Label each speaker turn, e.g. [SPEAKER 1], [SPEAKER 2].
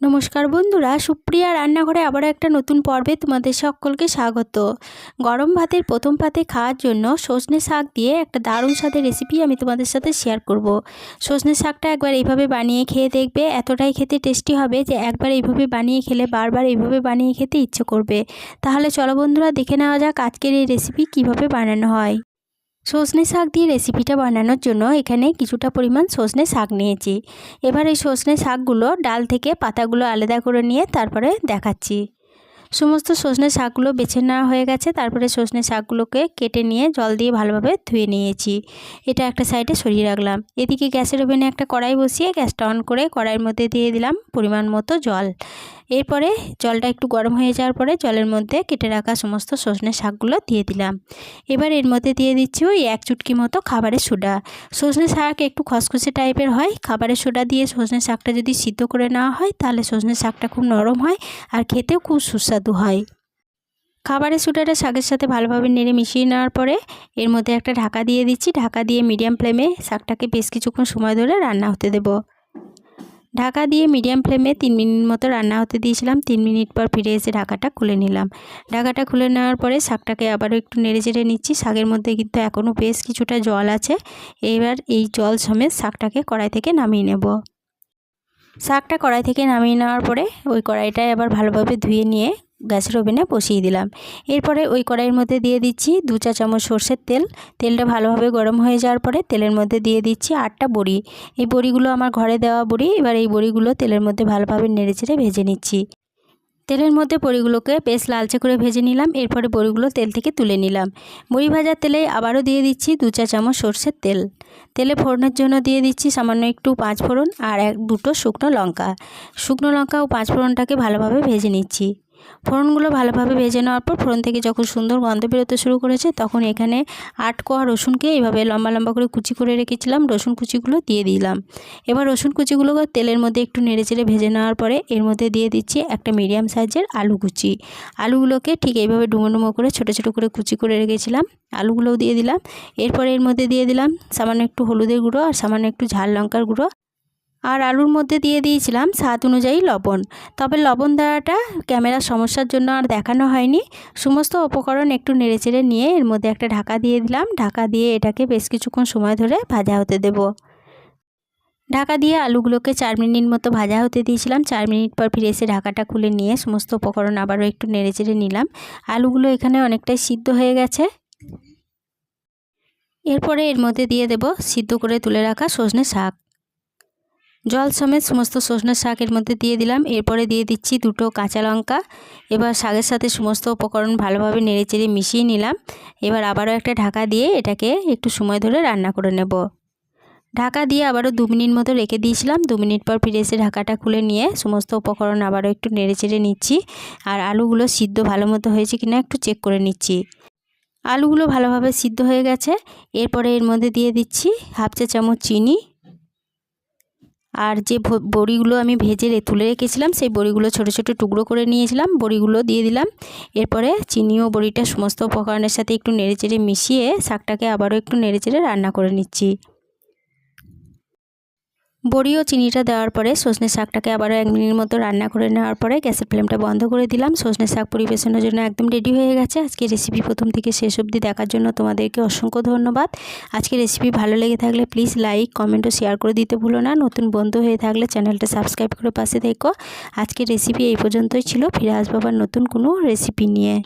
[SPEAKER 1] নমস্কার বন্ধুরা, সুপ্রিয়া রান্নাঘরে আবারও একটা নতুন পর্বে তোমাদের সকলকে স্বাগত। গরম ভাতের প্রথম পাতে খাওয়ার জন্য সজনে শাক দিয়ে একটা দারুণ স্বাদের রেসিপি আমি তোমাদের সাথে শেয়ার করব। সজনে শাকটা একবার এইভাবে বানিয়ে খেয়ে দেখবে, এতটাই খেতে টেস্টি হবে যে একবার এইভাবে বানিয়ে খেলে বারবার এইভাবে বানিয়ে খেতে ইচ্ছে করবে। তাহলে চলো বন্ধুরা, দেখে নেওয়া যাক আজকের এই রেসিপি কীভাবে বানানো হয়। সজনে শাক দিয়ে রেসিপিটা বানানোর জন্য এখানে কিছুটা পরিমাণ সজনে শাক নিয়েছি। এবার এই সজনে শাকগুলো ডাল থেকে পাতাগুলো আলাদা করে নিয়ে তারপরে দেখাচ্ছি। সমস্ত সজনে শাকগুলো বেছে নেওয়া হয়ে গেছে, তারপরে সজনে শাকগুলোকে কেটে নিয়ে জল দিয়ে ভালোভাবে ধুয়ে নিয়েছি। এটা একটা সাইডে সরিয়ে রাখলাম। এদিকে গ্যাসের ওভেনে একটা কড়াই বসিয়ে গ্যাসটা অন করে কড়াইয়ের মধ্যে দিয়ে দিলাম পরিমাণ মতো জল। এরপরে জলটা একটু গরম হয়ে যাওয়ার পরে জলের মধ্যে কেটে রাখা সমস্ত সজনে শাকগুলো দিয়ে দিলাম। এবার এর মধ্যে দিয়ে দিচ্ছি ওই এক চুটকি মতো খাবারের সোডা। সজনে শাক একটু খসখসে টাইপের হয়। খাবারের সোডা দিয়ে সজনে শাকটা যদি সিদ্ধ করে নেওয়া হয়, তাহলে সজনে শাকটা খুব নরম হয় আর খেতেও খুব সুস্বাদু হয়। খাবারের সোডাটা শাকের সাথে ভালোভাবে নেড়ে মিশিয়ে নেওয়ার পরে এর মধ্যে একটা ঢাকা দিয়ে দিচ্ছি। ঢাকা দিয়ে মিডিয়াম ফ্লেমে শাকটাকে বেশ কিছুক্ষণ সময় ধরে রান্না হতে দেবো। ঢাকা দিয়ে মিডিয়াম ফ্লেমে তিন মিনিট মতো রান্না হতে দিয়েছিলাম। তিন মিনিট পর ফিরে এসে ঢাকাটা খুলে নিলাম। ঢাকাটা খুলে নেওয়ার পরে শাকটাকে আবারও একটু নেড়ে চেড়ে নিচ্ছি। শাকের মধ্যে কিন্তু এখনও বেশ কিছুটা জল আছে। এবার এই জল সমেত শাকটাকে কড়াই থেকে নামিয়ে নেব। শাকটা কড়াই থেকে নামিয়ে নেওয়ার পরে ওই কড়াইটায় আবার ভালোভাবে ধুয়ে নিয়ে গ্যাসের ওভেনে বসিয়ে দিলাম। এরপরে ওই কড়াইয়ের মধ্যে দিয়ে দিচ্ছি দু চা চামচ সর্ষের তেল। তেলটা ভালোভাবে গরম হয়ে যাওয়ার পরে তেলের মধ্যে দিয়ে দিচ্ছি আটটা বড়ি। এই বড়িগুলো আমার ঘরে দেওয়া বড়ি, এবার এই বড়িগুলো তেলের মধ্যে ভালোভাবে নেড়েচেড়ে ভেজে নিচ্ছি। তেলের মধ্যে বড়িগুলোকে বেশ লালচে করে ভেজে নিলাম, এরপরে বড়িগুলো তেল থেকে তুলে নিলাম। বড়ি ভাজার তেলে আবারও দিয়ে দিচ্ছি দু চা চামচ সর্ষের তেল। তেলে ফোড়নের জন্য দিয়ে দিচ্ছি সামান্য একটু পাঁচ ফোড়ন আর এক দুটো শুকনো লঙ্কা। শুকনো লঙ্কা ও পাঁচ ফোড়নটাকে ভালোভাবে ভেজে নিচ্ছি। ফোড়নগুলো ভালোভাবে ভেজে নেওয়ার পর ফোড়ন থেকে যখন সুন্দর গন্ধ বেরোতে শুরু করেছে, তখন এখানে আট কোয়া রসুনকে এইভাবে লম্বা লম্বা করে কুচি করে রেখেছিলাম, রসুন কুচিগুলো দিয়ে দিলাম। এবার রসুন কুচিগুলোকে তেলের মধ্যে একটু নেড়েচেড়ে ভেজে নেওয়ার পরে এর মধ্যে দিয়ে দিচ্ছি একটা মিডিয়াম সাইজের আলু কুচি। আলুগুলোকে ঠিক এইভাবে ডুমো ডুমো করে ছোটো ছোটো করে কুচি করে রেখেছিলাম, আলুগুলোও দিয়ে দিলাম। এরপরে এর মধ্যে দিয়ে দিলাম সামান্য একটু হলুদের গুঁড়ো আর সামান্য একটু ঝাল লঙ্কার গুঁড়ো। আর আলুর মধ্যে দিয়ে দিয়েছিলাম স্বাদ অনুযায়ী লবণ। তবে লবণ দেওয়াটা ক্যামেরার সমস্যার জন্য আর দেখানো হয়নি। সমস্ত উপকরণ একটু নেড়েচেড়ে নিয়ে এর মধ্যে একটা ঢাকা দিয়ে দিলাম। ঢাকা দিয়ে এটাকে বেশ কিছুক্ষণ সময় ধরে ভাজা হতে দেব। ঢাকা দিয়ে আলুগুলোকে চার মিনিট মতো ভাজা হতে দিয়েছিলাম। চার মিনিট পর ফিরে এসে ঢাকাটা খুলে নিয়ে সমস্ত উপকরণ আবারও একটু নেড়েচেড়ে নিলাম। আলুগুলো এখানে অনেকটাই সিদ্ধ হয়ে গেছে। এরপরে এর মধ্যে দিয়ে দেব সিদ্ধ করে তুলে রাখা সজনে শাক। জল সমেত সমস্ত সজনের শাকের মধ্যে দিয়ে দিলাম। এরপরে দিয়ে দিচ্ছি দুটো কাঁচা লঙ্কা। এবার শাকের সাথে সমস্ত উপকরণ ভালোভাবে নেড়েচেড়ে মিশিয়ে নিলাম। এবার আবারও একটা ঢাকা দিয়ে এটাকে একটু সময় ধরে রান্না করে নেব। ঢাকা দিয়ে আবারও দু মিনিট মতো রেখে দিয়েছিলাম। দু মিনিট পর ফিরে এসে ঢাকাটা খুলে নিয়ে সমস্ত উপকরণ আবারও একটু নেড়েচেড়ে নিচ্ছি। আর আলুগুলো সিদ্ধ ভালো মতো হয়েছে কিনা একটু চেক করে নিচ্ছি। আলুগুলো ভালোভাবে সিদ্ধ হয়ে গেছে। এরপরে এর মধ্যে দিয়ে দিচ্ছি হাফ চা চামচ চিনি। আর যে বড়িগুলো আমি ভেজে তুলে রেখেছিলাম, সেই বড়িগুলো ছোট ছোট টুকরো করে নিয়েছিলাম, বড়িগুলো দিয়ে দিলাম। এরপরে চিনি ও বড়িটা সমস্ত উপকরণের সাথে একটু নেড়েচেড়ে মিশিয়ে শাকটাকে আবারও একটু নেড়েচেড়ে রান্না করে নিচ্ছি। বড়ি ও চিনিটা দেওয়ার পরে সজনে শাকটাকে আবারও এক মিনিট মতো রান্না করে নেওয়ার পরে গ্যাসের ফ্লেমটা বন্ধ করে দিলাম। সজনে শাক পরিবেশনের জন্য একদম রেডি হয়ে গেছে। আজকে রেসিপি প্রথম থেকে শেষ অবধি দেখার জন্য তোমাদেরকে অসংখ্য ধন্যবাদ। আজকে রেসিপি ভালো লেগে থাকলে প্লিজ লাইক কমেন্ট ও শেয়ার করে দিতে ভুলো না। নতুন বন্ধু হয়ে থাকলে চ্যানেলটা সাবস্ক্রাইব করে পাশে দেখো আজকের রেসিপি এই পর্যন্তই ছিল। ফিরে আসব আবার নতুন কোনো রেসিপি নিয়ে।